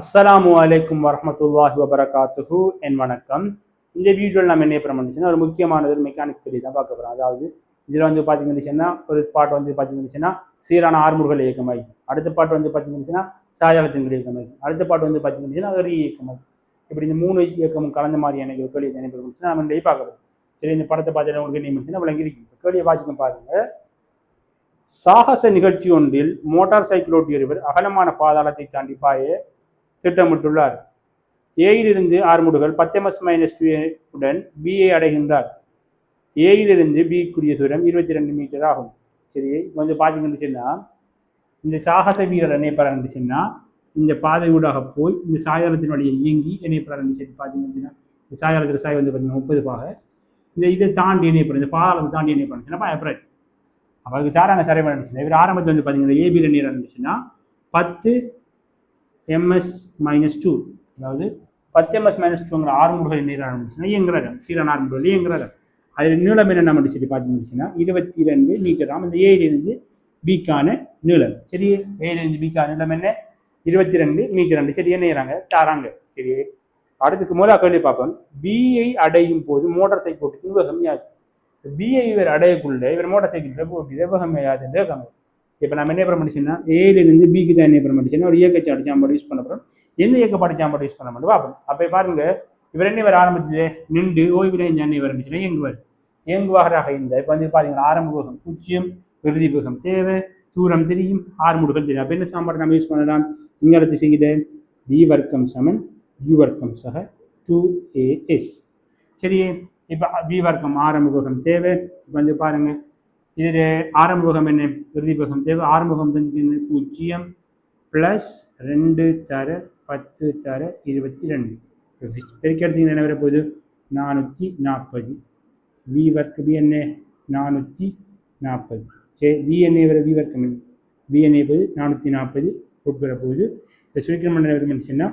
அஸ்ஸலாமு அலைக்கும் வரமத்துல்லாஹி வபரகாத்துஹு. என் வணக்கம். இந்த வீடியோவில் நம்ம என்ன பண்ண ஒரு முக்கியமானது ஒரு மெக்கானிக் சொல்லி தான் பார்க்க போகிறோம் அதாவது இதில் வந்து பார்த்தீங்கன்னா ஒரு பாட்டு வந்து பார்த்தீங்கன்னா சீரான ஆறுமுகல் இயக்கமாய். அடுத்த பாட்டு வந்து பார்த்தீங்கன்னா சாயாலத்தின் இயக்கமாய். அடுத்த பாட்டு வந்து பார்த்தீங்கன்னா ஒரு இயக்கமாய். இப்படி இந்த மூணு இயக்கமும் கலந்த மாதிரியான ஒரு கேள்வி என்ன பண்ணி நம்ம பார்க்க போகிறோம் சரி இந்த படத்தை பார்த்து உங்களுக்கு என்ன முடிச்சுன்னா விளங்கிருக்கு கேள்வியை வாசிக்க பாருங்க. சாகச நிகழ்ச்சி ஒன்றில் மோட்டார் சைக்கிள் ஓட்டியொருவர் அகலமான பாதாளத்தை தாண்டி பாய திட்டமிட்டுள்ளார். ஏயிலிருந்து ஆறுமுடுகள் பத்தெம்எஸ் மைனஸ் உடன் பிஏ அடைகின்றார். ஏயிலிருந்து பிக்குரிய சூரம் இருபத்தி ரெண்டு மீட்டர் ஆகும். சரி வந்து பார்த்தீங்கன்னு சொன்னால் இந்த சாகச வீரர் என்ன சொன்னா இந்த பாதை ஊடாக போய் இந்த சாயாரத்தினுடைய இயங்கி என்னையப்படுறாருன்னு சொல்லி பார்த்தீங்கன்னு சொன்னா இந்த சாயாரத்தில் சாய் வந்து பார்த்தீங்கன்னா முப்பது பாக. இந்த இதை தாண்டி என்னையப்படுற இந்த பாதாளத்தை தாண்டி என்ன பண்ணுச்சுன்னா ஏப்ரல் அவருக்கு தாராங்க சரி பண்ணுச்சுன்னா இவர் ஆரம்பத்தில் வந்து பார்த்தீங்கன்னா ஏபியில் நீர் இருந்துச்சுன்னா பத்து எம்எஸ் மைனஸ் டூ அதாவது பத்து எம்எஸ் மைனஸ் டூங்கிற ஆறுமுடுகள் நீர் ஆரம்பிச்சுன்னா இயங்குறாரு சீரான ஆறுமுடுகள் இயங்குறாரு அதில் நீளம் என்ன நம்ம பார்த்து பார்த்தீங்கன்னா இருபத்தி ரெண்டு மீட்டராம் இந்த ஏழிலிருந்து பிக்கான நீளம். சரி ஏழிலிருந்து பிக்கான நீளம் என்ன? இருபத்தி ரெண்டு மீட்டர் ரெண்டு. சரி என்ன தராங்க தாராங்க. சரி அடுத்துக்கு முதல்ல கேள்வி பார்ப்போம். பிஐ அடையும் போது மோட்டார் சைக்கிள் வேகம் யாது? பிஐ இவர் அடையக்குள்ள இவர் மோட்டார் சைக்கிள் போட்டு வேகம் யாதுன்னு இருக்காங்க இப்போ நம்ம என்ன பண்ண முடிச்சுன்னா ஏலேருந்து பிக்கு தான் என்ன பண்ண முடிச்சுன்னா ஒரு இயக்க சாட்டு சாம்பாடு யூஸ் பண்ண போகிறோம் எந்த இயக்கப்பாடு சாம்பாடு யூஸ் பண்ண மாட்டோம் பார்ப்போம் அப்போ பாருங்க இவர் என்ன இவர் ஆரம்பத்தில் நின்று ஓய்வில் என்ன இவர் இருந்துச்சுன்னா இயங்குவார். இயங்குவாராக இந்த இப்போ வந்து பார்த்தீங்கன்னா ஆரம்ப வேகம் பூஜ்ஜியம் இறுதி வேகம் தேவை தூரம் தெரியும் ஆறு முடுகள் தெரியும். அப்போ என்ன சாம்பாடு நம்ம யூஸ் பண்ணலாம்? இங்கே செய்யுது வி வர்க்கம் சமன் யு வர்க்கம் சக டூ ஏஎஸ் சரி இப்போ வி வர்க்கம் ஆரம்ப வேகம் தேவை. இப்போ வந்து பாருங்கள் இதில் ஆரம்பகம் என்ன இறுதிபகம் தேவை. ஆரம்பகம் தெரிஞ்சு பூஜ்ஜியம் ப்ளஸ் ரெண்டு தர பத்து தர இருபத்தி ரெண்டு பெருக்கி எடுத்தீங்கன்னா என்ன வர போகுது நானூற்றி நாற்பது. வி வர்க் பி என்ன? நானூற்றி நாற்பது. சரி வி என்ன வர வி வர்க்கம் வி என்ன போகுது? நானூற்றி நாற்பது உட்பெற போகுது இந்த சுருக்கம் என்ன வருமென்னுச்சுன்னா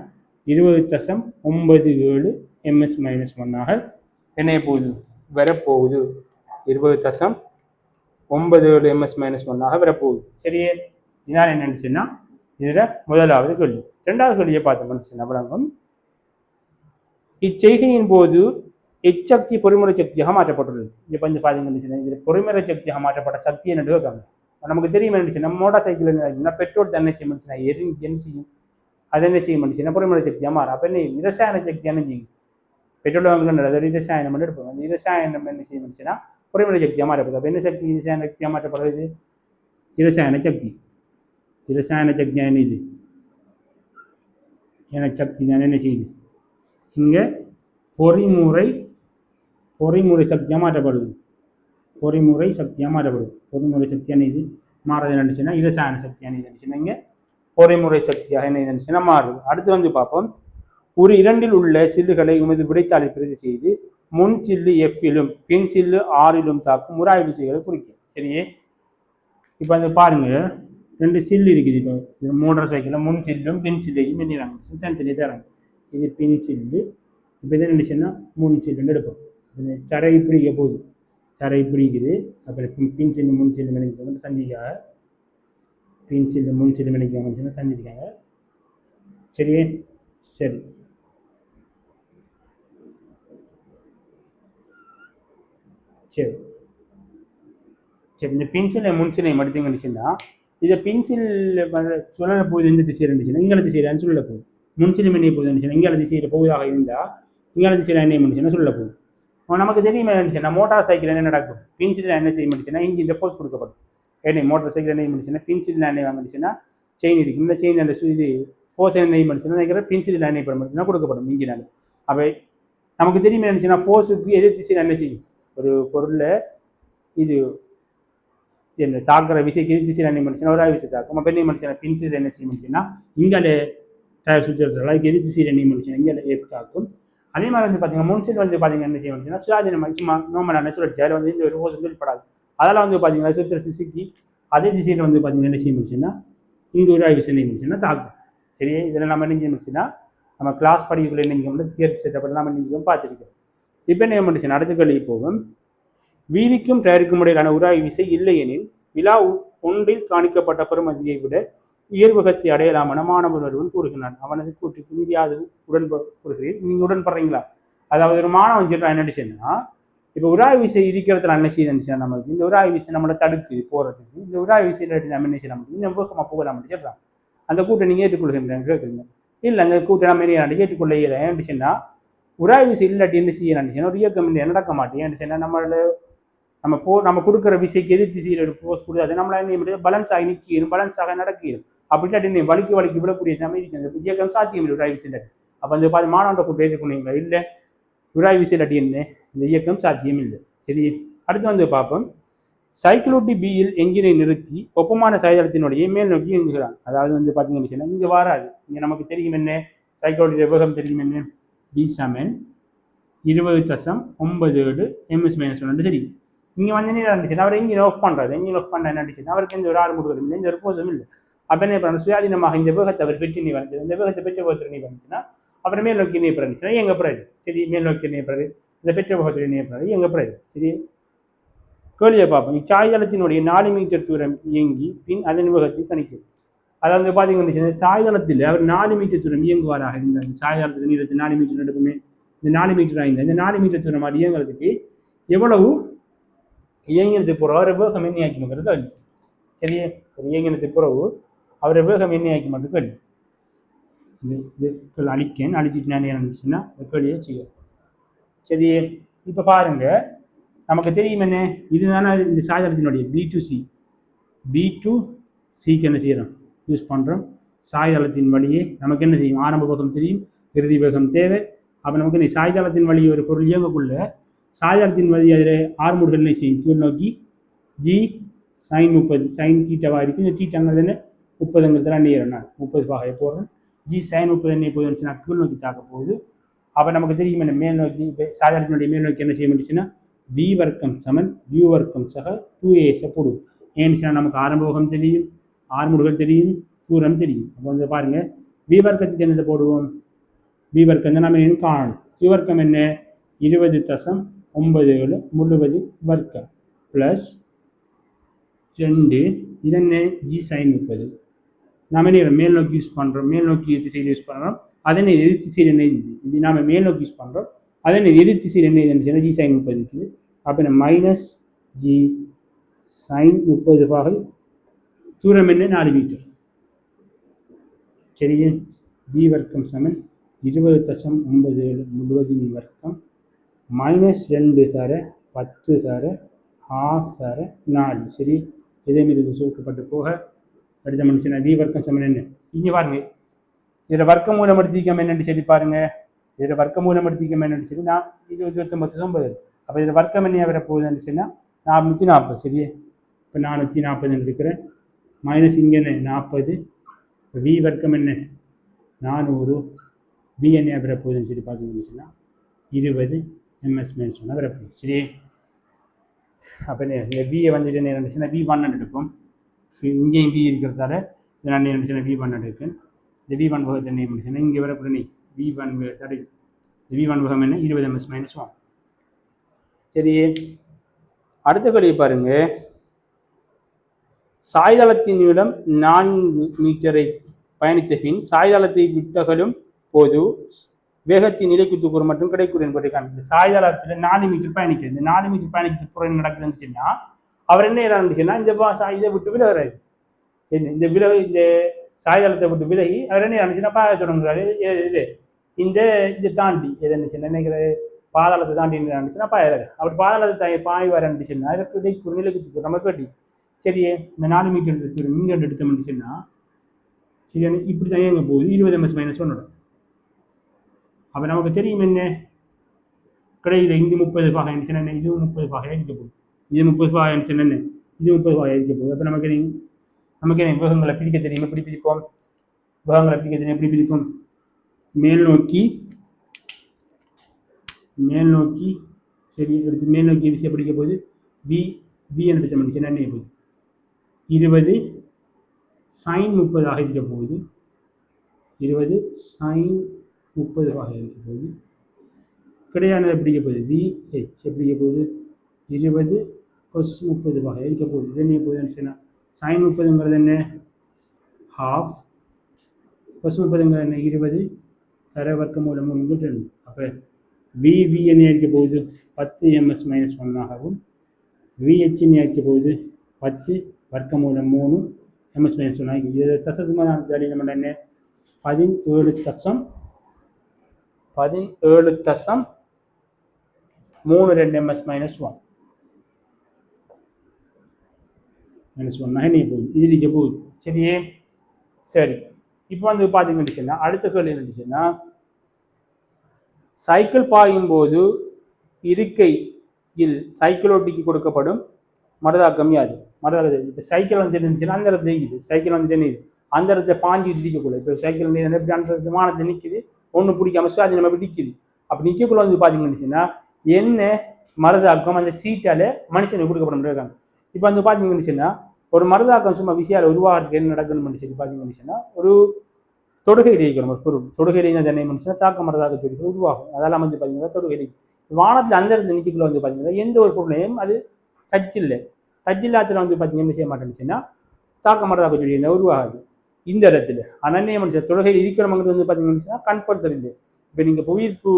இருபது தசம் ஒன்பது ஏழு எம்எஸ் மைனஸ் ஒன்னாக என்ன போகுது? வரப்போகுது. இருபது தசம் ஒன்பது எம்எஸ் மைனஸ் ஒன்னாக வரப்போகுது. சரியே? இதான் என்னச்சுன்னா இதில் முதலாவது கேள்வி. ரெண்டாவது கேள்வியை பார்த்தோம்னு சொன்ன விளங்கும் இச்செய்கையின் போது எச்சக்தி பொறிமுறை சக்தியாக மாற்றப்பட்டுள்ளது. இப்போ வந்து பார்த்தீங்கன்னு இதில் பொறிமுறை சக்தியாக மாற்றப்பட்ட சக்தி என்ன நமக்கு தெரியும் என்ன நம்ம மோட்டார் சைக்கிள் என்ன பெட்ரோல் என்ன செய்ய முடிச்சுன்னா எரிஞ்சு என்ன செய்யும்? அது என்ன செய்ய முடிச்சுன்னா பொறிமுறை சக்தியாக மாறும். அப்போ என்ன இரசாயன சக்தி என்ன செய்யும்? பெட்ரோல் வாங்கலாம் அது இரசாயனம் பண்ணி எடுப்போம். அந்த இரசாயனம் என்ன செய்ய முடிச்சுன்னா பொறிமுறை சக்தியாக மாற்றப்படுது அப்போ என்ன சக்தி இரசாயன சக்தியாக மாற்றப்படுறது இரசாயன சக்தி இரசாயன சக்தி என்ன இது என சக்தி தான் என்ன செய்யுது இங்கே பொறிமுறை பொறிமுறை சக்தியாக மாற்றப்படுது பொறிமுறை சக்தியாக மாற்றப்படுது பொறிமுறை சக்தியான இது மாறது நினைச்சுன்னா இரசாயன சக்தியான இது நினைச்சுன்னா இங்கே பொறிமுறை சக்தியாக என்ன நினைச்சுன்னா மாறுது அடுத்து வந்து பார்ப்போம் ஒரு இரண்டில் உள்ள சில்லுகளை உமது விடைத்தாளை பிரதி செய்து முன் சில்லு எஃப்பிலும் பின் சில்லு ஆறிலும் தாக்கும் முறாய்வு விசைகளை குறிக்கும். சரியே இப்போ வந்து பாருங்க. ரெண்டு சில்லு இருக்குது இப்போ. இது மோட்டார் சைக்கிளில் முன் சில்லும் பின் சில்லையும் பண்ணிடுறாங்க தனித்தனி தராங்க. இது பின் சில்லு. இப்போ இது நினைச்சுன்னா முன் சில்லுன்னு எடுப்போம். தரை பிடிக்க போகுது. தரை பிடிக்குது. அப்புறம் பின் சில்லு முன் சில்லு நினைக்கிறாங்க சந்திக்காக பின் சில்லு முன் சில்லு நினைக்கிறாங்க சொன்னால் சந்திருக்காங்க சரியே சரி. சரி. சரி இந்த பென்சிலை முன்சிலை மடித்தீங்கன்னு இதை பென்சில் சுழல போகுது எந்த திசையில் இருந்துச்சுன்னா இங்கே திசையில் சொல்ல போகுது. முன்சிலம் என்ன போகுது இருந்துச்சுன்னா இங்கே திசையில் போகுதாக இருந்தால் இங்கே திசையில் என்ன முடிச்சுன்னா சொல்ல போகுது. நமக்கு தெரியுமா இருந்துச்சுன்னா மோட்டார் சைக்கிள் என்ன நடக்கும்? பின்சில் என்ன செய்ய முடிச்சுன்னா இந்த ஃபோர்ஸ் கொடுக்கப்படும். என்ன மோட்டார் சைக்கிள் என்ன முடிச்சுன்னா பின்சில் என்ன வாங்கிடுச்சுன்னா செயின் இருக்குது இந்த செயின் அந்த இது ஃபோர்ஸ் என்ன முடிச்சுன்னா நினைக்கிற பின்சில் என்ன பண்ண முடிச்சுன்னா கொடுக்கப்படும் இன்ஜினால் அப்போ நமக்கு தெரியுமா இருந்துச்சுன்னா ஃபோர்ஸுக்கு எதிர் திசையில் என்ன செய்யும்? ஒரு பொருளை இது என்ன தாக்குற விசை எதிர் திசையில் என்ன மனுஷனா ஒரு விசை தாக்கும். அப்போ என்ன பண்ணுச்சுன்னா பின்சில் என்ன செய்ய முடிச்சுன்னா இங்கே டயர் சுற்றுறதுல அதுக்கு எதிர் என்ன மனுஷன் இங்கே எஃப் தாக்கும். அதே மாதிரி வந்து பார்த்தீங்கன்னா முன்சில் வந்து பார்த்தீங்கன்னா என்ன செய்ய முடிச்சுன்னா சுயாதீன சும்மா நோமலான சுழற்சி அதில் வந்து இந்த ஒரு ஃபோர்ஸ் வந்து படாது அதெல்லாம் வந்து பார்த்தீங்கன்னா சுத்திர சிசிக்கு அதே திசையில் வந்து பார்த்தீங்கன்னா என்ன செய்ய முடிச்சுன்னா இங்கே ஒரு ஆய்வு என்ன முடிச்சுன்னா தாக்கும். சரி இதில் நம்ம என்ன செய்ய முடிச்சுன்னா நம்ம கிளாஸ் படிக்கக்குள்ள என்ன வந்து தியரி செட்டப் நம்ம நீங்கள் பார்த்துருக்கோம் இப்போ என்ன பண்ணுச்சுன்னா அடுத்த கேள்வி போகும் வீதிக்கும் டயருக்கும் இடையிலான உராய் விசை இல்லை எனில் விழா ஒன்றில் காணிக்கப்பட்ட பெருமதியை விட உயர்வகத்தை அடையலாம் என மாணவன் ஒருவன் கூறுகிறான். அவனது கூற்றுக்கு மீறியாது உடன்படுகிறேன் நீங்க உடன்படுறீங்களா? அதாவது ஒரு மாணவன் சொல்றான் என்ன சொன்னா இப்போ உராய் விசை இருக்கிறதுல என்ன செய்யுதுன்னு நமக்கு இந்த உராய் விசை நம்மளை தடுக்குது போறதுக்கு. இந்த உராய் விசையில் நம்ம என்ன செய்ய முடியும் இந்த வேகமாக போகலாம் சொல்றான். அந்த கூட்டை நீங்க ஏற்றுக்கொள்கின்றேன் கேட்குறீங்க. இல்லை அந்த கூட்டை நம்ம என்ன ஏற்றுக்கொள்ள இயலை என்ன உராய் விசை இல்லாட்டி என்ன செய்யலாம் சொன்னா ஒரு இயக்கம் இல்லை நடக்க மாட்டேன். ஏன்னு நம்மளோட நம்ம போ நம்ம கொடுக்குற விசைக்கு எதிர்த்து திசையில் ஒரு போஸ்ட் கொடுத்து அது நம்மளால் என்ன முடியும் பலன்ஸ் ஆகி நிற்கணும் பலன்ஸ் ஆக நடக்கணும் அப்படி இல்லாட்டி நீ வலிக்கு வலிக்கு விடக்கூடிய நம்ம இருக்கு. அந்த இயக்கம் சாத்தியம் இல்லை உராய் விசை இல்லாட்டி அப்போ அந்த பார்த்து மாணவன் கூட்டு இல்லை. உராய் விசை இல்லாட்டி என்ன இந்த இயக்கம் சாத்தியம் இல்லை. சரி அடுத்து வந்து பார்ப்போம். சைக்கிளோட்டி பியில் எஞ்சினை நிறுத்தி ஒப்பமான சாயதளத்தினுடைய மேல் நோக்கி இயங்குகிறான். அதாவது வந்து பார்த்தீங்கன்னு சொன்னால் இங்கே வராது. இங்கே நமக்கு தெரியும் என்ன? சைக்கிளோட்டி வேகம் தெரியும் என்ன? பி சமன் இருபது தசம் ஒன்பது ஏழு எம்எஸ் மைனஸ் ஒன்று சரி. இங்கே வந்து என்ன இருந்துச்சு அவர் எங்கே ஆஃப் பண்ணுறாரு எங்கேயும் ஆஃப் பண்ண என்ன இருந்துச்சு அவருக்கு எந்த ஒரு ஆள் முடுவதும் இல்லை எந்த ஒரு ஃபோர்ஸும் இல்லை. அப்போ என்ன பண்ணுறது சுயாதீனமாக இந்த வேகத்தை அவர் பெற்று நீ வந்து இந்த வேகத்தை பெற்ற போகத்தில் நீ வந்துச்சுன்னா அப்புறம் மேல் நோக்கி நீ பிறந்துச்சுன்னா எங்கே பிறகு சரி மேல் நோக்கி நீ பிறகு இந்த பெற்ற போகத்தில் நீ பிறகு எங்கே பிறகு சரி. கேள்வியை பார்ப்போம். இச்சாய்தளத்தினுடைய நாலு மீட்டர் தூரம் இயங்கி பின் அதன் வேகத்தை கணிக்கிறது அதாவது பார்த்தீங்கன்னா சாய்தளத்தில் அவர் நாலு மீட்டர் தூரம் இயங்குவாராக. இந்த அந்த சாய்தளத்தில் நீளத்து நாலு மீட்டர் எடுக்குமே இந்த நாலு மீட்டர் ஆயிருந்த இந்த நாலு மீட்டர் தூரம் அது இயங்குறதுக்கு எவ்வளவு இயங்கினத்துக்கு பிறகு அவரை வேகம் என்ன ஆக்கிமங்கிறது கேள்வி சரியே? ஒரு இயங்கினத்துக்கு பிறகு அவரை வேகம் என்ன ஆக்கிமட்டு கேள்வி இது அழிக்கேன் அழிச்சிட்டு நான் என்ன இருந்துச்சுன்னா கேள்வியை செய்யும். சரி இப்போ பாருங்க. நமக்கு தெரியும் என்ன? இதுதானே இந்த சாய்தளத்தினுடைய B to C B to சிக்கு என்ன செய்கிறோம் யூஸ் பண்ணுறோம் சாய்தளத்தின் வழியே நமக்கு என்ன செய்யும் ஆரம்ப வேகம் தெரியும். இறுதி வேகம் தேவை. அப்போ நமக்கு இந்த சாய்தளத்தின் வழி ஒரு பொருள் இயங்கக்குள்ள சாய்தளத்தின் வழி அதில் ஆர்முடுகள் என்ன செய்யும்? கீழ் நோக்கி ஜி சைன் முப்பது சைன் தீட்டாவாக இருக்குது இந்த தீட்டாங்கிறது என்ன? முப்பதுங்கிறதுல நேரம் நான் முப்பது பாகையை போடுறேன் ஜி சைன் முப்பது என்ன போகுதுன்னு சொன்னால் கீழ் நோக்கி தாக்க போகுது. அப்போ நமக்கு தெரியும் என்ன? மேல் நோக்கி இப்போ சாதாரணத்தினுடைய மேல் நோக்கி என்ன செய்ய முடிச்சுன்னா வி வர்க்கம் சமன் யூ வர்க்கம் சக டூ ஏஸை போடுவோம். ஏன்னு சொன்னால் நமக்கு ஆரம்பகம் தெரியும். ஆர்முடுகள் தெரியும் தூரம் தெரியும். அப்போ வந்து பாருங்கள் வி வர்க்கத்துக்கு போடுவோம்? வி வர்க்கம் தான் நம்ம என்ன காணணும் யூ வர்க்கம் என்ன? இருபது தசம் ஒன்பது ஏழு முழுவது வர்க்கம் ப்ளஸ் ரெண்டு இதென்ன ஜி சைன் முப்பது. நாம் என்ன மேல் நோக்கி யூஸ் பண்ணுறோம் மேல் நோக்கி திசையில் யூஸ் பண்ணுறோம் அதனை எதிர் திசையில் என்ன இது? இது நாம் மேல் நோக்கி யூஸ் பண்ணுறோம் அதனை எதிர் திசையில் என்ன இதுன்னு ஜி சைன் முப்பது இருக்குது. அப்போ மைனஸ் ஜி சைன் முப்பது பாகை தூரம் என்ன? நாலு மீட்டர். சரி வி வர்க்கம் சமன். இருபது தசம் ஒன்பது ஏழு முழுவதின் வர்க்கம். மைனஸ் ரெண்டு சார பத்து சார ஹாஃப் சார நாலு. சரி? இதே மீது சுருக்கப்பட்டு போக. அடுத்த மனுஷன் வி வர்க்கம் சமன் என்ன? இங்கே பாருங்க. இதில் வர்க்க மூலம் எடுத்திக்கம் என்னன்னு சொல்லி பாருங்க. இதில் வர்க்க மூலம் எடுத்திக்கம் என்னன்னு சொல்லி நான் இது இருபத்தொம்பது ஒன்பது. அப்போ இதில் வர்க்கம் என்ன வர போகுதுன்னு சொன்னால் நானூற்றி நாற்பது. சரியே? இப்போ நானூற்றி நாற்பதுன்னு இருக்கிறேன் மைனஸ் இங்கே என்ன? நாற்பது வி வர்க்கம் என்ன? நானூறு. வி என்ன வர போகுதுன்னு சொல்லி பார்த்தீங்கன்னு சொன்னால் இருபது. எம்எஸ் மேல் சொன்னால் வரப்போகுது. சரி அப்போ இந்த வியை வந்துட்டு என்ன இருந்துச்சுன்னா வி ஒன் எடுப்போம். இங்கேயும் வி இருக்கிறதால இதை நான் என்ன இருந்துச்சுன்னா வி ஒன் எடுக்கேன் இந்த வி ஒன் வகத்தை என்ன இருந்துச்சுன்னா இங்கே வரக்கூடிய நீ வி ஒன் தடை வி ஒன் வகம் என்ன? இருபது எம்எஸ் மைனஸ் ஒன் சரி அடுத்த கழிவு பாருங்கள் சாய்தளத்தின் நீளம் நான்கு மீட்டரை பயணித்த பின் சாய்தளத்தை விட்டகலும் போது வேகத்தின் நிலைக்கு தூக்குற மற்றும் கிடைக்கூட என்பதை காண்கிறது சாய்தளத்தில் நாலு மீட்டர் பயணிக்கிறது. இந்த நாலு மீட்டர் பயணிக்கிறதுக்கு புறம் நடக்குதுன்னு சொன்னா அவர் என்ன இருந்துச்சுன்னா இந்த பா- இதை விட்டு விலகிறாரு. என்ன இந்த விலகு இந்த சாய்தளத்தை விட்டு விலகி அவர் என்ன இருந்துச்சுன்னா பாய தொடங்குறாரு. இது இந்த இதை தாண்டி எது இருந்துச்சுன்னா நினைக்கிற பாதாளத்தை தாண்டி இருந்துச்சுன்னா பாயிறாரு அப்படி பாதாளத்தை பாய் வர இருந்துச்சுன்னா அதற்கு இடைக்கு நிலைக்கு தூக்குற நம்ம கேட்டி சரி இந்த நாலு மீட்டர் தூரம் இங்கே எடுத்தோம் சொன்னால் சரி இப்படி தான் எங்கே போகுது. இருபது எம்எஸ் மைனஸ் ஒன்னோட அப்போ நமக்கு தெரியும் என்ன? கடையில் இங்கே முப்பது பாகை இருந்துச்சுன்னா என்ன? இது முப்பது பாகையாக இருக்க போகுது. இது முப்பது பாகை என்ன? இது முப்பது பாகையாக இருக்க போகுது. அப்போ நமக்கு என்ன நமக்கு என்ன? விவகங்களை பிரிக்க தெரியும். எப்படி பிரிப்போம்? விவகங்களை பிரிக்க தெரியும். எப்படி பிரிப்போம்? மேல் நோக்கி மேல் நோக்கி சரி எடுத்து மேல் நோக்கி விசை பிடிக்க போகுது. வி வி எடுத்த மனுஷன் என்ன போகுது? இருபது சைன் முப்பதாக இருக்க போகுது. இருபது சைன் முப்பது ஆக இருக்க போகுது. கிடையானது எப்படி போகுது? வி ஹெச் பிடிக்க போகுது? இருபது கொஸ் முப்பது வகை இருக்க போகுது. இது என்ன போகுதுன்னு சொன்னால் சைன் முப்பதுங்கிறது என்ன? ஹாஃப் கொசு முப்பதுங்கிறது என்ன? இருபது. தர வர்க்க மூலம் மூணு ரெண்டு. அப்போ விவி என்ன இருக்க போகுது? பத்து எம்எஸ் மைனஸ் ஒன்னாகவும் விஹெச்னு இருக்க போகுது? பத்து வர்க்க மூணு எம்எஸ் மைனஸ் ஒன் இது தசத்துமான ஜாடி நம்ம என்ன? பதினேழு தசம் பதினேழு தசம் மூணு ரெண்டு m s minus one minus one நகனே போகுது. இதுலிக்க போகுது. சரியே? சரி. இப்போ வந்து பார்த்தீங்கன்னு சொன்னால் அடுத்த கேள்வி என்ன சைக்கிள் பாயும் போது இருக்கையில் சைக்கிள் ஓட்டிக்கு கொடுக்கப்படும் மரதாக்கம் யாது? மரதாக்கம் இப்போ சைக்கிள் வந்து இருந்துச்சுன்னா அந்த இடத்துல நிற்கிது சைக்கிள் வந்து நிற்குது அந்த இடத்துல பாஞ்சு இருக்கக்கூடாது இப்போ சைக்கிள் நீ எப்படி அந்த விமானத்தில் நிற்குது ஒன்று பிடிக்காம அது நம்ம எப்படி நிற்குது அப்போ நிற்கக்குள்ள வந்து பார்த்தீங்கன்னு என்ன மருதாக்கம் அந்த சீட்டால் மனுஷனுக்கு கொடுக்கப்பட இருக்காங்க இப்போ வந்து பார்த்தீங்கன்னு ஒரு மருதாக்கம் சும்மா விஷயால் உருவாகிறதுக்கு என்ன நடக்குதுன்னு சொல்லி பார்த்தீங்கன்னு சொன்னால் ஒரு தொடுகை இடைக்கணும் ஒரு பொருள். தொடுகை இடையினா என்ன மனுஷனா தாக்க மரதாக தொடுகை உருவாகும். அதெல்லாம் வந்து பார்த்தீங்கன்னா தொடுகை வானத்தில் அந்த இடத்துல நிற்கக்குள்ள வந்து பார்த்தீங்கன்னா எந்த ஒரு பொருளையும் அது டச் இல்லை. டச் இல்லாத்துல வந்து பார்த்தீங்கன்னா என்ன செய்ய மாட்டேன்னு சொன்னால் தாக்க மரதாக தொடுகை உருவாகாது. இந்த இடத்துல அனநிய மனுஷன் தொடுகை இருக்கிறவங்கிறது வந்து பார்த்தீங்கன்னு கன்பல்சரி இல்லை இப்போ நீங்கள் புவியீர்ப்பு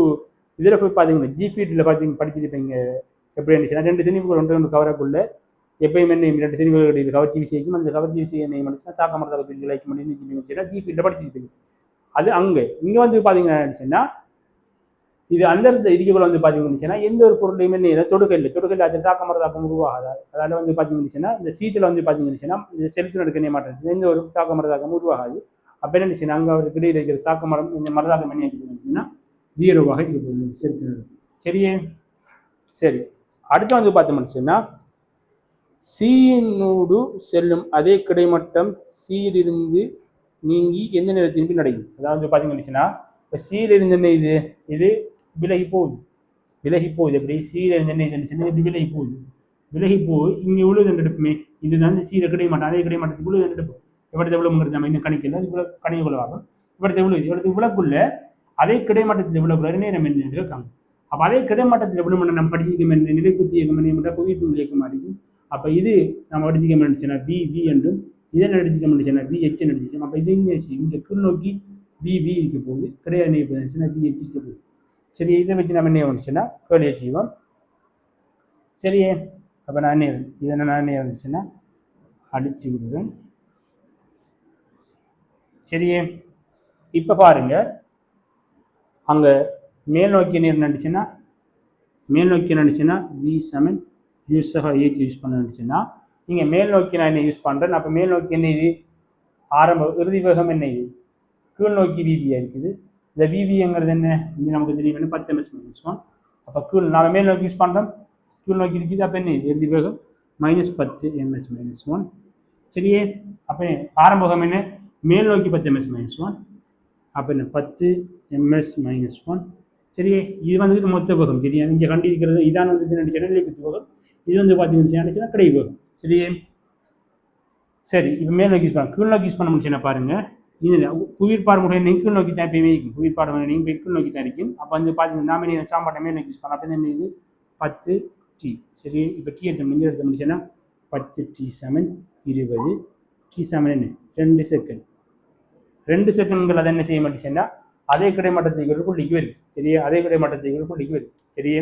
இதில் போய் பார்த்தீங்கன்னா ஜி பார்த்தீங்க படிச்சிருப்பீங்க எப்படி இருந்துச்சுன்னா ரெண்டு திணிவுகள் ஒன்று ரெண்டு கவரக்குள்ள எப்பயுமே ரெண்டு திணிவுகள் கவர்ச்சி விசைக்கும் அந்த கவர்ச்சி விசையை என்ன மனுஷனா தாக்க மாட்டதாக பிரிவு லைக் பண்ணி சொன்னால் ஜி படிச்சிருப்பீங்க அது அங்கே இங்கே வந்து பார்த்தீங்கன்னா இது அந்த இடத்துல இடிக்கக்குள்ள வந்து பார்த்தீங்கன்னா எந்த ஒரு பொருளையுமே என்ன தொடுக்க இல்லை. தொடுக்கை இல்லை அதில் தாக்க தாக்கம் உருவாகாது அதால் வந்து பார்த்தீங்கன்னா இந்த சீட்டில் வந்து பார்த்தீங்கன்னா இந்த செலுத்து நடக்க மாட்டேன் எந்த ஒரு தாக்க மரதாக்கம் உருவாகாது அப்போ என்ன செய்யணும் அங்கே அவருக்கு இடையில் இருக்கிற தாக்க மரம் இந்த மரதாக்கம் என்ன ஆகிடுச்சுன்னா ஜீரோவாக இருக்குது செலுத்து நடக்கும் சரியே? சரி. அடுத்து வந்து பார்த்தோம்னு சொன்னால் சீனோடு செல்லும் அதே கிடைமட்டம் சீலிருந்து நீங்கி எந்த நேரத்தின் பின் அடையும்? அதாவது பார்த்தீங்கன்னா இப்போ சீலிருந்து இது? இது விலகி போகுது விலகி போகுது எப்படி சீலிருந்து சென்னை இது இப்படி விலகி போகுது விலகி போய் இங்கே உழுது எடுப்புமே. இதுதான் சீரை மாட்டோம் அதே கிடைமாட்டத்துக்கு உழுது எடுப்போம். எவ்வளவு எவ்வளோங்கிறது நம்ம இன்னும் கணிக்கல. இவ்வளோ கணிக்க கொள்ளவாகும் எவ்வளவு எவ்வளோ இவரது இவ்வளோக்குள்ள அதே கிடைமட்டத்தில் இவ்வளோ நேரம் என்ன இருக்காங்க அப்போ அதே கிடைமாட்டத்தில் எவ்வளோ நம்ம படிச்சிக்க என்ன நிலை குத்தி இயக்கம் என்ன புவியீர்ப்பு இயக்கம் மாறிக்கும் அப்போ இது நம்ம அடிச்சிக்க முடிச்சுன்னா வி வி என்றும் இதை அடிச்சிக்க முடிச்சுன்னா வி எச் நடிச்சிக்கணும் அப்போ இது இங்கே இங்கே கீழ் நோக்கி வி வி இருக்க போகுது. கிடையாது என்ன வி எச் இருக்க போகுது. சரி இதை வச்சு நம்ம என்ன வந்துச்சுன்னா கேள்வி செய்வோம் சரியே அப்போ நான் என்ன இதை நான் என்ன வந்துச்சுன்னா அடிச்சு விடுவேன் சரியே இப்போ பாருங்க அங்கே மேல் நோக்கி நீர் நடிச்சுன்னா மேல் நோக்கி நடிச்சுன்னா வி செவன் யூஸாக ஏக்கு யூஸ் பண்ண நீங்கள் மேல் நோக்கி நான் என்ன யூஸ் பண்ணுறேன் அப்போ மேல் நோக்கி என்ன இது ஆரம்ப இறுதி வேகம் என்ன இது கீழ் நோக்கி வீதியாக இருக்குது இந்த விவிங்கிறது என்ன? இங்கே நமக்கு தெரியும் பத்து எம்எஸ் மைனஸ் ஒன் அப்போ கீழ் நாலு மேல் நோக்கி யூஸ் பண்ணுறோம் கீழ் நோக்கி இருக்குது. அப்போ என்ன? இது இறுதி வேகம் மைனஸ் பத்து எம்எஸ் மைனஸ் ஒன் சரியே? அப்போ ஆரம்பகம் என்ன? மேல் நோக்கி பத்து எம்எஸ் மைனஸ் ஒன் அப்போ என்ன? பத்து எம்எஸ் மைனஸ் ஒன் சரியே? இது வந்து மொத்த வேகம் சரியா? இங்கே கண்டிருக்கிறது இதான் வந்து நினைச்சேன் குத்து வேகம் இது வந்து பார்த்தீங்கன்னு நினச்சினா கடை வரும் சரி சரி. இப்போ மேல் நோக்கி யூஸ் பண்ண கீழ் நோக்கி யூஸ் பண்ண முடிச்சுன்னா பாருங்கள் இது புவியீர்ப்பாடு முறை நெக்கு நோக்கி தான் எப்பயுமே இருக்கும். புவியீர்ப்பாடு முறை நீங்கள் கீழ் நோக்கி தான் இருக்கும். அப்போ வந்து பார்த்தீங்கன்னா நாம நீங்கள் சாம்பாட்டமே மேல் நோக்கி யூஸ் பண்ணலாம். அப்போ என்ன இது பத்து டி சரி இப்போ டீ எடுத்த முடிஞ்சு எடுத்த முடிச்சுன்னா பத்து டி செவன் இருபது டி செவன் என்ன? ரெண்டு செகண்ட் ரெண்டு செகண்ட்கள் அதை என்ன செய்ய மாட்டேச்சுன்னா அதே கிடைமட்டத்துக்கு புள்ளிக்கு வரும். சரியா அதே கிடைமட்டத்துக்கு புள்ளிக்கு வரும். சரியே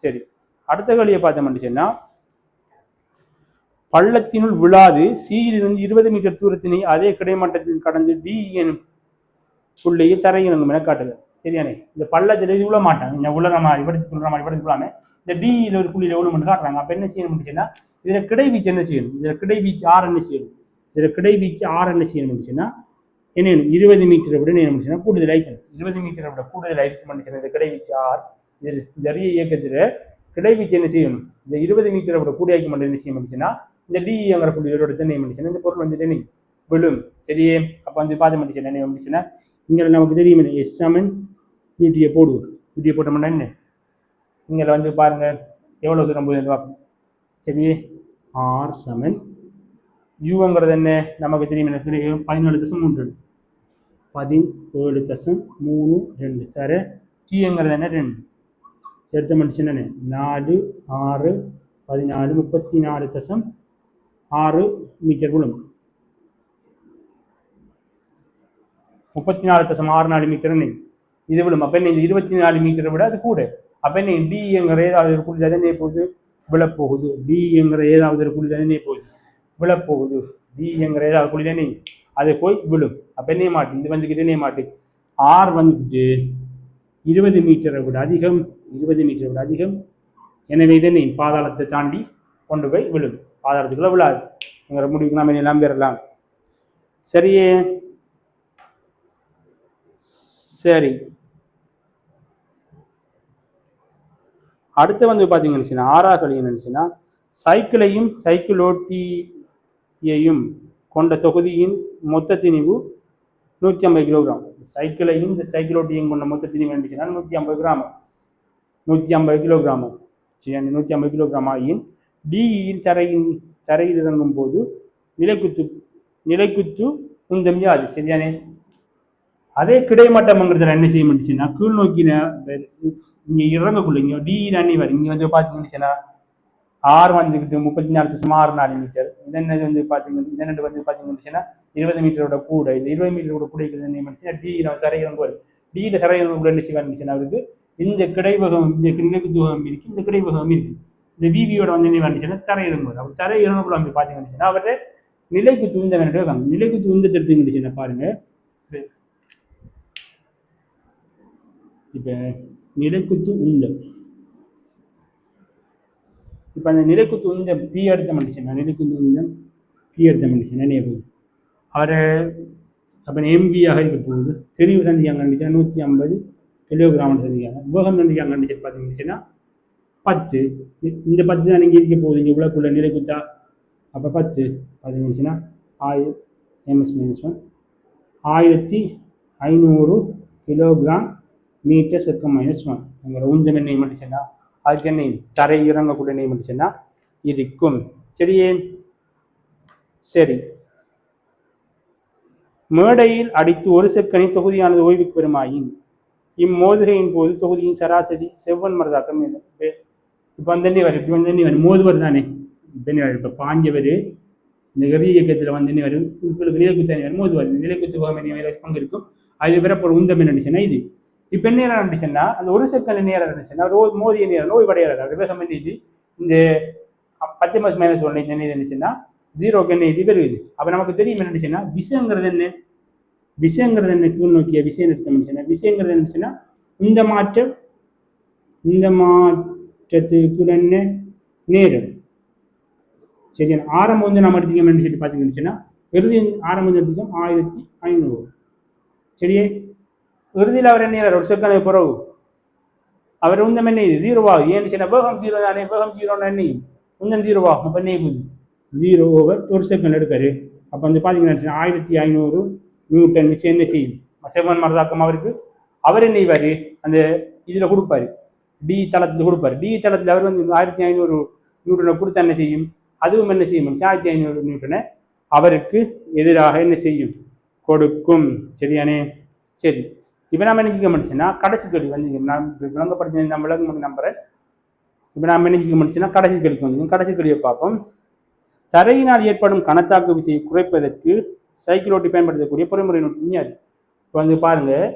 சரி. அடுத்த வழியை பார்த்த சொன்னால் பள்ளத்தினுள் விழாது. சீயிலிருந்து இருபது மீட்டர் தூரத்தினை அதே கிடைமட்டத்தில் கடந்து டி எனும் புள்ளியை தரையிறங்கும் என காட்டுது சரியானே? இந்த பள்ளத்தில் இது விழ மாட்டாங்க. இந்த உள்ள மாதிரி படுத்து சொல்கிற மாதிரி படுத்து கொள்ளாம இந்த டியில் ஒரு புள்ளியில் எவ்வளோ மட்டும் காட்டுறாங்க. அப்போ என்ன செய்யணும் முடிச்சுன்னா இதில் கிடைவீச்சு என்ன செய்யணும்? இதில் கிடைவீச்சு ஆறு என்ன செய்யணும்? இதில் கிடை வீச்சு ஆறு என்ன செய்யணும் முடிச்சுன்னா என்ன இருபது மீட்டரை விட என்ன முடிச்சுன்னா கூடுதல் ஆயிக்கணும் இருபது மீட்டரை விட கூடுதல் ஐக்கும் சொன்னால் இந்த கிடைவீச்சு ஆறு இது நிறைய இயக்கத்தில் கிடைவீச்சு என்ன செய்யணும்? இந்த இருபது மீட்டரை விட கூடியாக்கி மட்டும் என்ன செய்ய முடிச்சுன்னா இந்த டிங்கிற புள்ளியோட என்ன முடிச்சுன்னா இந்த பொருள் வந்துட்டு என்ன விழும். சரியே? அப்போ வந்து பார்த்து முடிச்சு என்ன வந்துச்சுன்னா இங்கே நமக்கு தெரியும் எஸ் சமன் யூடியை போடுவோம். யூடியை போட்டோம்னா என்ன? இங்கே வந்து பாருங்கள் எவ்வளோ தூரம் போகுது பார்ப்போம். சரியே? ஆர் செவன் யூங்கிறது என்ன? நமக்கு தெரியும் என்ன பதினேழு தசம் மூன்று. பதினேழு தசம் மூணு ரெண்டு. தர டீங்கிறது என்ன? ரெண்டு. எடுத்த மனுஷன் நாலு ஆறு பதினாலு முப்பத்தி நாலு தசம் ஆறு மீட்டர் குளம் முப்பத்தி நாலு தசம் ஆறு நாலு மீட்டர்னு இது விழும். அப்போ என்ன? இந்த இருபத்தி நாலு மீட்டரை விட அது கூட. அப்போ என்ன? டிங்கிற ஏதாவது ஒரு புள்ளி அதனே போகுது? விழப்போகுது. டிங்கிற ஏதாவது ஒரு புள்ளி அதனே போகுது? விழப்போகுது. டிங்கிற ஏதாவது புள்ளி தானே? அது போய் விழும். அப்போ என்ன மாட்டு? இது வந்துக்கிட்டே மாட்டு? ஆர் வந்துக்கிட்டு இருபது மீட்டரை விட அதிகம் இருபது மீட்டரை விட அதிகம். எனவே இதனை பாதாளத்தை தாண்டி கொண்டு போய் விழும். பாதாளத்துக்குள்ள விழாது. எங்கிற முடிவுக்கு நாம் எல்லாம் பெறலாம். சரியே. சரி. அடுத்து வந்து பார்த்தீங்கன்னு ஆறாக கழி நினச்சின்னா சைக்கிளையும் சைக்கிள் ஓட்டியையும் கொண்ட தொகுதியின் மொத்த திணிவு நூற்றி ஐம்பது கிலோகிராம். சைக்கிளையும் இந்த சைக்கிள் கொண்ட மொத்த திணிவு இருந்துச்சுன்னா நூற்றி ஐம்பது கிராம் நூற்றி ஐம்பது கிலோகிராம் சரி நூற்றி ஐம்பது கிலோகிராம் ஆகியும் டிஇயின் தரையின் தரையில் இறங்கும் போது நிலைக்குத்து நிலைக்குத்து உந்தம் யாது? சரியானே அதே கிடைமட்டம்ங்கிறதுல என்ன செய்ய முடிச்சுன்னா கீழ் நோக்கின இங்க இறங்கக்குள்ள இங்க டி அணி வரும் இங்க வந்து பாத்தீங்கன்னா ஆறு வந்துக்கிட்டு முப்பத்தி நாலு தசம் ஆறு நாலு மீட்டர். இதென்னது வந்து பாத்தீங்கன்னா இதென்னது வந்து பாத்தீங்கன்னா இருபது மீட்டரோட கூட இந்த இருபது மீட்டரோட கூட என்ன பண்ணிச்சுன்னா டி தரையிறங்க வரும் டியில கூட என்ன செய்ய அவருக்கு இந்த கிடைவகம் இந்த நிலைக்குத்துவகம் இருக்கு இந்த கிடைவகம் இருக்கு. இந்த விவியோட வந்து என்ன வந்துச்சுன்னா தரையிறங்க வரும் அவர் தரையிறங்கக்குள்ள வந்து பாத்தீங்கன்னா அவரு நிலைக்கு துந்த வேண்டிய நிலைக்கு துந்த எடுத்துக்கிட்டுச்சுன்னா பாருங்க. இப்போ நிலைக்குத்து உந்தம் இப்போ அந்த நிலைக்குத்து உந்தம் பி எடுத்த மனுஷன்? நிலைக்குத்து உந்தம் பி எடுத்த மனுஷன்? நினைவு அவரை அப்போ எம்பியாக இருக்க போகுது. தெரிவு சந்திக்காங்க கண்டிச்சா நூற்றி ஐம்பது கிலோகிராம் சந்திக்காங்க உபகம் சந்திக்காங்க கண்டிச்சு பார்த்தீங்கன்னா பத்து. இந்த பத்து தான் நீங்கள் இருக்க போகுது. இங்கே நிலை குத்தா. அப்போ பத்து. பதினஞ்சுன்னா ஆயிரம் எம்எஸ் மைனஸ் ஒன் ஆயிரத்தி ஐநூறு கிலோகிராம் மீட்டர் செக்க மைனஸ் ஒன் எங்களோட உந்தம் நெய் மட்டுச்சுன்னா அதுக்கு என்ன தரை இறங்கக்கூடிய நெய் மட்டுச்சுன்னா இருக்கும். சரியே சரி. மேடையில் அடித்து ஒரு செக்கனை தொகுதியானது ஓய்வுக்கு பெறுமாயின் இம்மோதுகையின் போது தொகுதியின் சராசரி செவ்வன் மரதாக்கம் இப்போ வந்து வரும் இப்போ வந்து வரும். மோதுவர் தானே? இப்போ இப்போ பாஞ்சவர் இந்த எரிய இயக்கத்தில் வந்து வரும். உங்களுக்கு நிலைக்குத்தனி வரும். மோதுவர் நிலைக்குத்து பங்கு இருக்கும் அது பிறப்பு உந்தம் என்ன இது. இப்போ என்ன நடந்துச்சுன்னா அந்த ஒரு செகண்ட் நேரம் நடந்துச்சுன்னா ஒரு மோதிய நேரம் நோய் படையாது வேகம் என்ன இது? இந்த பத்து மாசம் மைனஸ் ஒன்று என்ன இருந்துச்சுன்னா ஜீரோக்கு என்ன இது? வருது அப்போ நமக்கு தெரியும் என்ன நடந்துச்சுன்னா விஷயங்கிறது என்ன? விஷயங்கிறது என்ன? கீழ் நோக்கிய விஷயம் நிறுத்தம் விஷயங்கிறது என்ன இந்த மாற்றம் இந்த மாற்றம் என்ன நேரம் சரியா? ஆரம்பம் வந்து நம்ம எடுத்துக்கோம் சொல்லி பார்த்தீங்கன்னு இறுதி ஆரம்பம் வந்து எடுத்துக்கோம் ஆயிரத்தி ஐநூறு. சரியே? இறுதியில் அவர் என்ன ஒரு செகண்ட் பிறகு அவர் உந்தம் என்ன இது ஜீரோவா ஏன்னு சொன்ன பேகம் ஜீரோ தானே? பேகம் ஜீரோன்னு என்ன? உந்தம் ஜீரோவா அப்போ என்ன போகுது ஜீரோ ஓவர் ஒரு செகண்ட் எடுக்காரு. அப்போ வந்து பார்த்தீங்கன்னா ஆயிரத்தி ஐநூறு நியூட்டன் வச்சு என்ன செய்யும்? செவன் மரதாக்கம் அவருக்கு. அவர் என்ன செய்வார்? அந்த இதில் கொடுப்பாரு. டி தளத்தில் கொடுப்பாரு. டி தளத்தில் அவர் வந்து ஆயிரத்தி ஐநூறு நியூட்டனை கொடுத்து என்ன செய்யும்? அதுவும் என்ன செய்யும்? ஆயிரத்தி ஐநூறு நியூட்டனை அவருக்கு எதிராக என்ன செய்யும்? கொடுக்கும். சரியானே? சரி. இப்போ நாம் என்ன முடிச்சுன்னா கடைசி கேள்வி வந்து நான் விளங்கப்படுத்த நம்ம விளங்க நம்புறேன். இப்போ நாம் என்ன முடிச்சுன்னா கடைசி கேள்விக்கு வந்து கடைசி கேள்வியை பார்ப்போம். தரையினால் ஏற்படும் கணத்தாக்கு விசையை குறைப்பதற்கு சைக்கிள் ஓட்டி பயன்படுத்தக்கூடிய பொறிமுறை நோட்டு இப்போ வந்து பாருங்கள்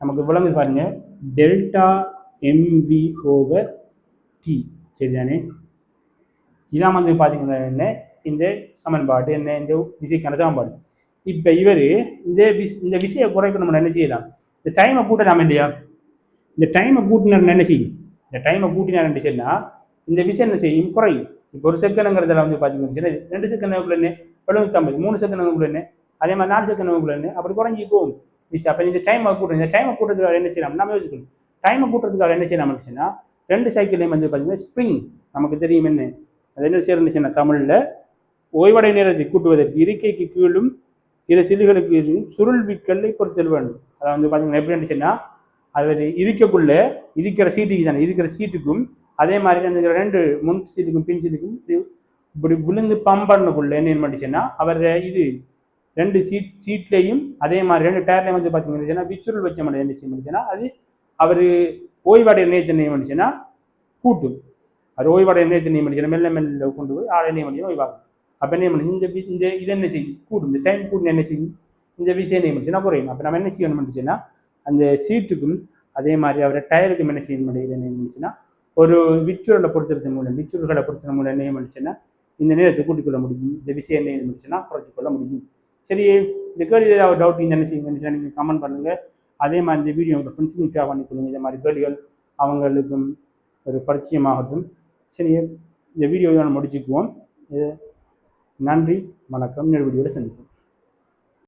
நமக்கு விளங்கு பாருங்கள் டெல்டா எம்வி ஓவர் டி சரிதானே? இதான் வந்து பார்த்தீங்கன்னா என்ன? இந்த சமன்பாடு என்ன? இந்த விசைக்கான சமன்பாடு. இப்போ இவர் இந்த விஸ் இந்த விசையை குறைக்க நம்ம என்ன செய்யலாம்? இந்த டைமை கூட்டலாம் இல்லையா இந்த டைமை கூட்டினார் என்ன செய்யும்? இந்த டைமை கூட்டினார் என்ன செய்யலாம் இந்த விஷயம் என்ன செய்யும்? குறையும். இப்போ ஒரு செகண்டுங்கிறதுல வந்து பார்த்தீங்கன்னா ரெண்டு செகண்டுக்குள்ள என்ன? எழுநூத்தம்பது. மூணு செகண்டுக்குள்ள என்ன? அதே மாதிரி நாலு செகண்டுக்குள்ள என்ன? அப்படி குறைஞ்சி போகும். விசை. அப்போ இந்த டைமை கூட்டணும். இந்த டைமை கூட்டுறதுக்காக என்ன செய்யலாம்? நம்ம யோசிக்கணும். டைமை கூட்டுறதுக்காக என்ன செய்யலாம் சொன்னால் ரெண்டு சைக்கிள்லையும் வந்து பார்த்தீங்கன்னா ஸ்ப்ரிங் நமக்கு தெரியும் என்ன அது என்ன செய்யணும் தமிழில் ஓய்வடை நேரத்தை கூட்டுவதற்கு இருக்கைக்கு கீழும் இரு சில்லுகளுக்கு சுருள் விற்கல்லை பொறுத்தல் வேண்டும். அதை வந்து பார்த்தீங்கன்னா எப்படி இருந்துச்சுன்னா அது இருக்கக்குள்ள இருக்கிற சீட்டுக்கு தானே இருக்கிற சீட்டுக்கும் அதே மாதிரி அந்த ரெண்டு முன் சீட்டுக்கும் பின் சீட்டுக்கும் இப்படி விழுந்து பம்பண்ணக்குள்ள என்ன பண்ணிச்சுன்னா அவர் இது ரெண்டு சீட் சீட்லேயும் அதே மாதிரி ரெண்டு டயர்லையும் வந்து பார்த்தீங்கன்னா விச்சுருள் வச்ச மாதிரி என்ன செய்ய அது அவர் ஓய்வாடை நிலையத்தை என்ன கூட்டும் அது ஓய்வாடை நிலையத்தை என்ன மெல்ல மெல்ல கொண்டு போய் ஆளை என்ன ஓய்வாகும் அப்போ என்ன பண்ணி இந்த இந்த இது என்ன செய்யும்? கூடும் இந்த டைம் கூட்டின என்ன செய்யும்? இந்த விஷயம் நியமிச்சுன்னா குறையும். அப்போ நம்ம என்ன செய்யணும் இருந்துச்சுன்னா அந்த சீட்டுக்கும் அதே மாதிரி அவரை டயருக்கும் என்ன செய்யணும் இதை நியமிச்சுன்னா ஒரு விச்சுரலை பொறுத்துறது மூலம் விச்சுரல்களை பொறுத்தது மூலம் நியமிச்சுன்னா இந்த நேரத்தை கூட்டிக்கொள்ள முடியும். இந்த விஷயம் நியமிச்சுன்னா குறைச்சி கொள்ள முடியும். சரி இந்த கேள்வி ஏதாவது டவுட் இந்த என்ன செய்யுங்க? நீங்கள் கமெண்ட் பண்ணுங்கள் அதே மாதிரி இந்த வீடியோ உங்கள் ஃப்ரெண்ட்ஸுக்கும் ஷேர் பண்ணி கொடுங்க. இந்த மாதிரி கேள்விகள் அவங்களுக்கும் ஒரு பரிச்சயமாகட்டும். சரி இந்த வீடியோவை நான் முடிச்சுக்குவோம். இது நன்றி வணக்கம். இன்னொரு வீடியோவில் சந்திப்போம்.